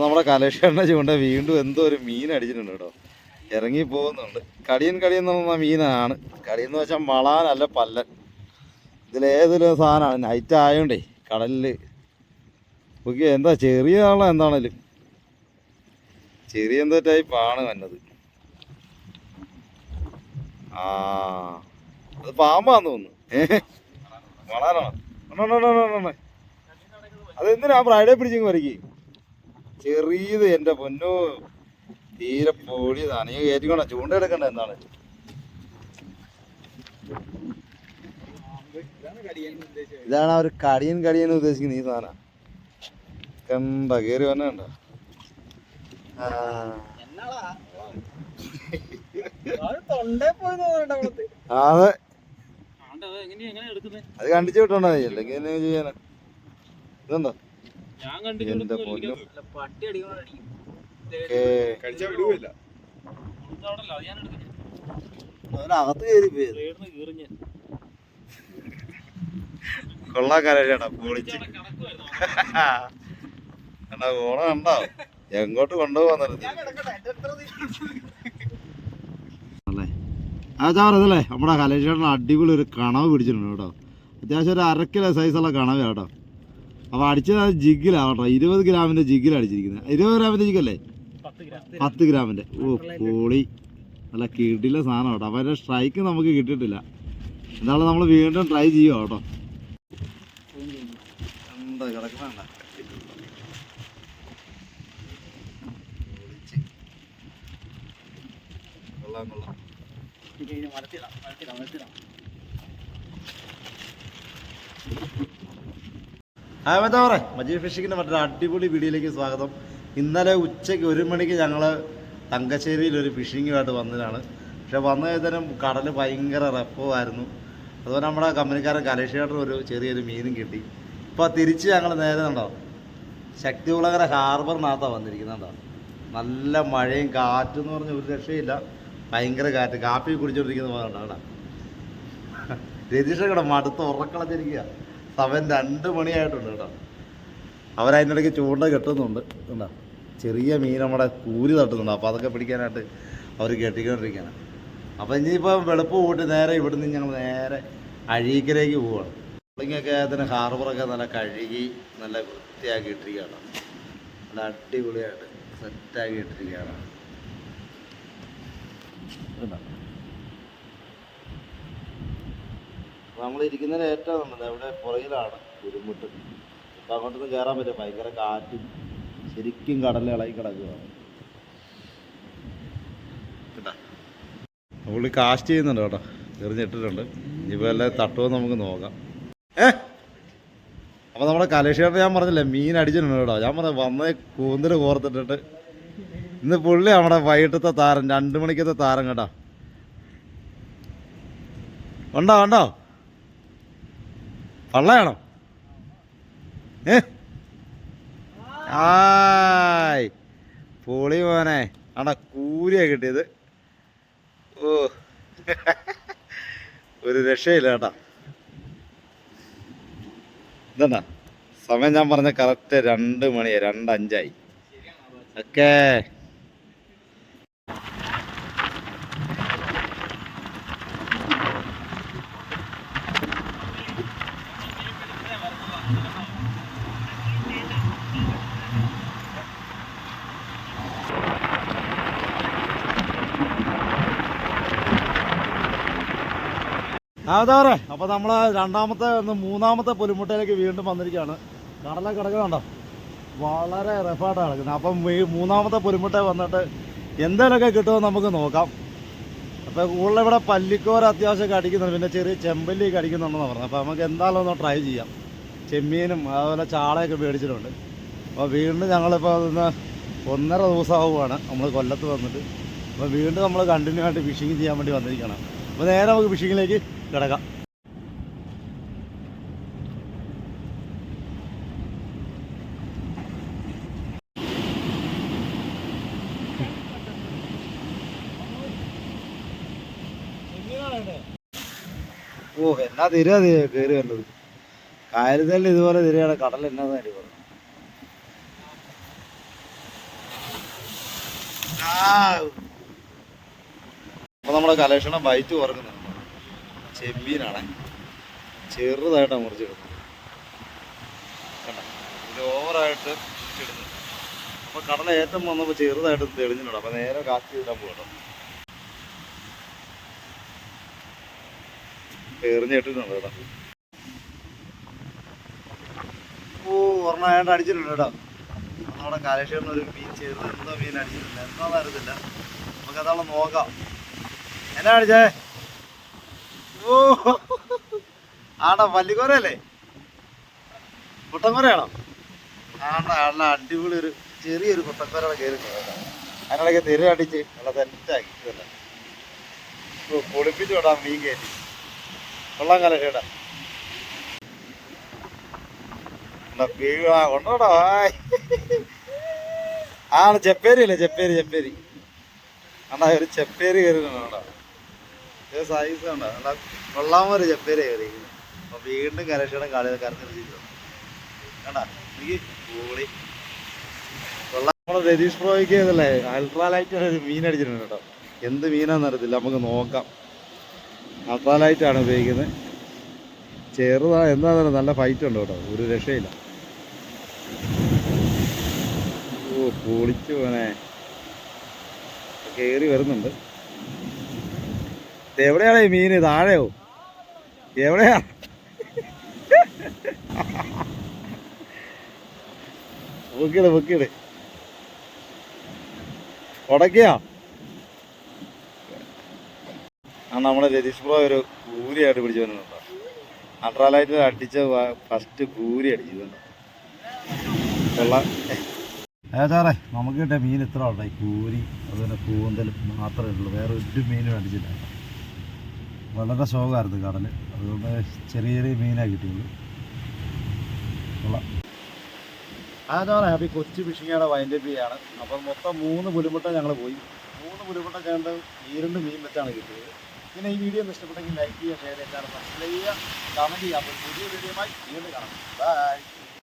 നമ്മുടെ കലേഷണ്ണ ചൂണ്ട വീണ്ടും എന്തോ ഒരു മീൻ അടിച്ചിട്ടുണ്ട് കേട്ടോ. ഇറങ്ങി പോകുന്നുണ്ട്. കടിയൻ കടിയൻ എന്ന് പറഞ്ഞ മീനാണ്. കടിയൻ എന്ന് വെച്ചാൽ വളാനല്ല പല്ലൻ. ഇതിലേതൊരു സാധനമാണ്? നൈറ്റ് ആയോണ്ടേ കടലിൽ. ഓക്കെ എന്താ ചെറിയ ആളാണ് എന്താണേലും. ചെറിയ എന്തോ ആണ് വന്നത്. ആ അത് പാമ്പാന്ന് തോന്നുന്നു. ഏഹ് വളാനാണ്. അതെന്തിനാ? ഫ്രൈഡേ പിടിച്ചെങ്കിൽ വരയ്ക്ക്. ചെറിയത് എന്റെ പൊന്നോ. തീരെ പൊടിയതാണ് നീ കയറ്റിക്കൊണ്ട ചൂണ്ട എടുക്കണ്ട എന്താണ് ഇതാണ് അവർ ഒരു കടിയൻ കടിയൻ ഉദ്ദേശിക്കുന്നത് ഈ സാധനം. കണ്ട കയറി വന്നെ കണ്ട? അതെ. അത് കണ്ടിച്ചു വിട്ടോണ്ടാ. അല്ലെങ്കിൽ ചെയ്യാനാ? ഇതുണ്ടോ കയറി പോയത് പൊളിച്ച്. കണ്ടാ ഓണം കണ്ടോ? എങ്ങോട്ട് കൊണ്ടുപോകാൻ അല്ലേ? ആ ചാറതല്ലേ നമ്മുടെ കലേഷേട്ടൻ അടിപൊളി ഒരു കണവ് പിടിച്ചിട്ടുണ്ട് കേട്ടോ. അത്യാവശ്യം ഒരു അരക്കിലോ സൈസുള്ള കണവ കേട്ടോ. അപ്പോൾ അടിച്ചത് അത് ജിഗിലാണ് കേട്ടോ ഇരുപത് ഗ്രാമിന്റെ ജിഗിലാണ് അടിച്ചിരിക്കുന്നത്. ഇരുപത് ഗ്രാമിന്റെ ജിഗല്ലേ പത്ത് ഗ്രാമിന്റെ ഓ പൊളി. അല്ല കിട്ടില്ല സാധനം കേട്ടോ. അപ്പോൾ അതിന്റെ സ്ട്രൈക്ക് നമുക്ക് കിട്ടിയിട്ടില്ല. എന്നാലും നമ്മൾ വീണ്ടും ട്രൈ ചെയ്യുക കേട്ടോ. എന്താ കിടക്കണ കൊള്ളാം കൊള്ളാം. ആ എന്താ പറയാ മജീദ് ഫിഷിങ്ങിന്റെ മറ്റൊരു അടിപൊളി വീഡിയോയിലേക്ക് സ്വാഗതം. ഇന്നലെ ഉച്ചയ്ക്ക് ഒരു മണിക്ക് ഞങ്ങൾ തങ്കശ്ശേരിയിൽ ഒരു ഫിഷിങ്ങുമായിട്ട് വന്നതാണ്. പക്ഷെ വന്ന കഴിഞ്ഞാലും കടൽ ഭയങ്കര റെപ്പമായിരുന്നു അതുപോലെ നമ്മുടെ കമ്പനിക്കാരൻ കലേഷേട്ടൻ ഒരു ചെറിയൊരു മീനും കിട്ടി. ഇപ്പോൾ തിരിച്ച് ഞങ്ങൾ നേരെ ഉണ്ടോ ശക്തികുളകര ഹാർബറിനകത്താണ് വന്നിരിക്കുന്നുണ്ടോ നല്ല മഴയും കാറ്റും എന്ന് പറഞ്ഞ ഒരു രക്ഷയില്ല. ഭയങ്കര കാറ്റ്. കാപ്പി കുടിച്ചോണ്ടിരിക്കുന്ന പോലെ ഉണ്ടോ രതീഷ് കേട്ടോ മടുത്ത് ഉറക്കളഞ്ഞിരിക്കുക സമയം രണ്ട് മണിയായിട്ടുണ്ട് കേട്ടോ. അവരതിന്റെ ഇടയ്ക്ക് ചൂണ്ട കെട്ടുന്നുണ്ട്. എന്താ ചെറിയ മീൻ നമ്മുടെ കൂരി തട്ടുന്നുണ്ട്. അപ്പോൾ അതൊക്കെ പിടിക്കാനായിട്ട് അവർ കെട്ടിക്കൊണ്ടിരിക്കുകയാണ്. അപ്പോൾ ഇനിയിപ്പോൾ വെളുപ്പ് പോയിട്ട് നേരെ ഇവിടുന്ന് ഞങ്ങൾ നേരെ അഴീക്കലേക്ക് പോവുകയാണ് പുള്ളിങ്ങൊക്കെ അതിന് ഹാർബറൊക്കെ നല്ല കഴുകി നല്ല വൃത്തിയാക്കി ഇട്ടിരിക്കുകയാണ്. നല്ല അടിപൊളിയായിട്ട് സെറ്റാക്കി ഇട്ടിരിക്കുകയാണ് കണ്ടോ? അപ്പോൾ നമ്മൾ ഇരിക്കുന്നതിന് ഏറ്റവും നല്ലത് അവിടെ പുറകിലാണ് ഉരുമുട്ട് അപ്പം അങ്ങോട്ടൊന്നും കയറാൻ പറ്റില്ല. ഭയങ്കര കാറ്റും ശരിക്കും ഇളകി കിടക്കുകയാണ് പുള്ളി കാസ്റ്റ് ചെയ്യുന്നുണ്ട് കേട്ടോ. എറിഞ്ഞിട്ടിട്ടുണ്ട് ഇനിയിപ്പോൾ എല്ലാം തട്ടുമെന്ന് നമുക്ക് നോക്കാം. ഏ? അപ്പോൾ നമ്മുടെ കലേഷേട്ടൻ ഞാൻ പറഞ്ഞില്ലേ മീൻ അടിച്ചിട്ടുണ്ട് കേട്ടോ. ഞാൻ പറഞ്ഞ വന്നേ കൂന്തൽ കോർത്തിട്ടിട്ട്. ഇന്ന് പുള്ളി നമ്മുടെ വൈകിട്ടത്തെ താരം രണ്ട് മണിക്കത്തെ താരം കേട്ടോ. ഉണ്ടോ ഉണ്ടോ? പള്ളയാണോ ഏ? ആയ്. പൊളി മോനെ. അട കൂരിയാ കിട്ടിയത്. ഓ. ഒരു രക്ഷയില്ല കേട്ടാ. എന്താ സമയം ഞാൻ പറഞ്ഞ കറക്റ്റ് രണ്ട് മണിയാ രണ്ടഞ്ചായി ഓക്കേ. അതാ അപ്പോൾ അപ്പൊ നമ്മൾ രണ്ടാമത്തെ മൂന്നാമത്തെ പുലിമുട്ടയിലേക്ക് വീണ്ടും വന്നിരിക്കുകയാണ്. കടല കിടക്കുന്നുണ്ടോ വളരെ റഫായിട്ടാണ് കിടക്കുന്നത് അപ്പം ഈ മൂന്നാമത്തെ പുലിമുട്ട വന്നിട്ട് എന്തെങ്കിലുമൊക്കെ കിട്ടുമെന്ന് നമുക്ക് നോക്കാം. അപ്പോൾ കൂടുതൽ ഇവിടെ പല്ലിക്കോര അത്യാവശ്യം അടിക്കുന്നുണ്ട് പിന്നെ ചെറിയ ചെമ്പല്ലി കടിക്കുന്നുണ്ടെന്ന് പറഞ്ഞു അപ്പോൾ നമുക്ക് എന്തായാലും ഒന്ന് ട്രൈ ചെയ്യാം. ചെമ്മീനും അതുപോലെ ചാളയൊക്കെ മേടിച്ചിട്ടുണ്ട്. അപ്പോൾ വീണ്ടും ഞങ്ങളിപ്പോൾ ഒന്ന് ഒന്നര ദിവസമാവുകയാണ് നമ്മൾ കൊല്ലത്ത് വന്നിട്ട്. അപ്പോൾ വീണ്ടും നമ്മൾ കണ്ടിന്യൂ ആയിട്ട് ഫിഷിങ് ചെയ്യാൻ വേണ്ടി വന്നിരിക്കണം അപ്പോൾ നേരെ നമുക്ക് ഫിഷിങ്ങിലേക്ക് കിടക്കാം. ഓ എന്നാ തിര കയറി വരുന്നത്. കായലത്തിൽ ഇതുപോലെ തിരികെ കടൽ എന്നാ അടി പറഞ്ഞു അപ്പൊ നമ്മുടെ കലേഷണം വൈറ്റ് കുറക്കുന്നുണ്ട് ചെമ്മീനാണ്. ചെറുതായിട്ടാണ് മുറിച്ചെടുക്കുന്നത് കണ്ടോ? ഇത് ഓവറായിട്ട് ഇടുന്നു അപ്പൊ കടല ഏറ്റം വന്നപ്പോ ചെറുതായിട്ട് തെളിഞ്ഞിട്ടുണ്ട്. അപ്പൊ നേരെ കാസ്റ്റ് ഇടാൻ പോകട്ടോ എറിഞ്ഞിട്ടിട്ടുണ്ട് കേട്ടോ ഓ ഒരെണ്ണം അടിച്ചിട്ടുണ്ട് കേട്ടോ. നമ്മുടെ കാലേശ്വരന് ഒരു മീൻ ചേർന്ന് എന്തോ മീൻ അടിച്ചിട്ടുണ്ട്. എന്താണെന്ന് അറിയത്തില്ല. നമുക്ക് അതാളെ നോക്കാം. എന്നാ അടിച്ചേ? ഓ. ആടാ പല്ലിക്കോരല്ലേ കുട്ടൻകുരയാണോ ആണ്ടാ ആണ അടിപൊളി ഒരു ചെറിയൊരു കുട്ടൻകുരയുടെ കയറി അതിനിടയ്ക്ക് തിര അടിച്ച് നല്ല തെറ്റാക്കി പൊളിപ്പിച്ചു വിടാം മീൻ കയറ്റി. കൊള്ളാം കാലം ആണ് ചെപ്പേരി അല്ലേ ചെപ്പേരി ചെപ്പേരി. അണ്ണാ ഒരു ചെപ്പേരി കയറിയിട്ടുണ്ടോ ഇത് സൈസ് ഉണ്ടോ കൊള്ളാമൊരു ചെപ്പേരി കയറി അപ്പൊ വീണ്ടും കരക്ഷണം കളി കരഞ്ഞിരിക്കുന്നു രതീഷ് പ്രോയ്ക്ക് ഇതല്ലേ അൾട്രാലൈറ്റ് ഒരു മീൻ അടിച്ചിട്ടുണ്ട് കേട്ടോ. എന്ത് മീനാന്ന് അറിയത്തില്ല നമുക്ക് നോക്കാം. അൾട്രാലൈറ്റ് ആണ് ഉപയോഗിക്കുന്നത്. ചെറുതാ എന്താ നല്ല ഫൈറ്റ് ഉണ്ട് കേട്ടോ ഒരു രക്ഷയില്ല. ഓ പൊളിച്ചു പോനെ കയറി വരുന്നുണ്ട്. എവിടെയാണ് മീന് താഴെയോ? എവിടെയാ? പൊക്കിട് പൊക്കിട്. ഉടക്കിയാ? ആ നമ്മുടെ രതീഷ് ബ്രോ ഒരു കൂരിയായിട്ട് പിടിച്ചു വരുന്നുണ്ടോ അൾട്രാലൈറ്റിൽ അടിച്ച ഫസ്റ്റ് കൂരി അടിച്ചിട്ടുണ്ട് ഏ ഏതാറേ നമുക്ക് കിട്ടിയ മീൻ ഇത്ര ഉണ്ട് കൂരി അതുപോലെ കൂന്തൽ മാത്രമേ ഉള്ളൂ. വേറെ ഒരു മീനും അടിച്ചില്ല വളരെ ശോകമായിരുന്നു കടൽ അതുകൊണ്ട് ചെറിയ ചെറിയ മീനാണ് കിട്ടിയുള്ളൂ. കൊള്ളാം. അതാണ് ഈ കൊച്ചു ഫിഷിങ്ങയുടെ വൈൻഡ് അപ്പ് ചെയ്യാണ്. അപ്പം മൊത്തം മൂന്ന് പുലിമുട്ട ഞങ്ങൾ പോയി. മൂന്ന് പുലിമുട്ട ഞങ്ങൾ ഈരണ്ട് രണ്ട് മീൻ വെച്ചാണ് കിട്ടിയത്. പിന്നെ ഈ വീഡിയോ ഇഷ്ടപ്പെട്ടെങ്കിൽ ലൈക്ക് ചെയ്യുക ഷെയർ ചെയ്യുക സബ്സ്ക്രൈബ് ചെയ്യുക കമന്റ് അപ്പോൾ പുതിയ വീഡിയോയുമായി വീണ്ടും കാണാം. ബൈ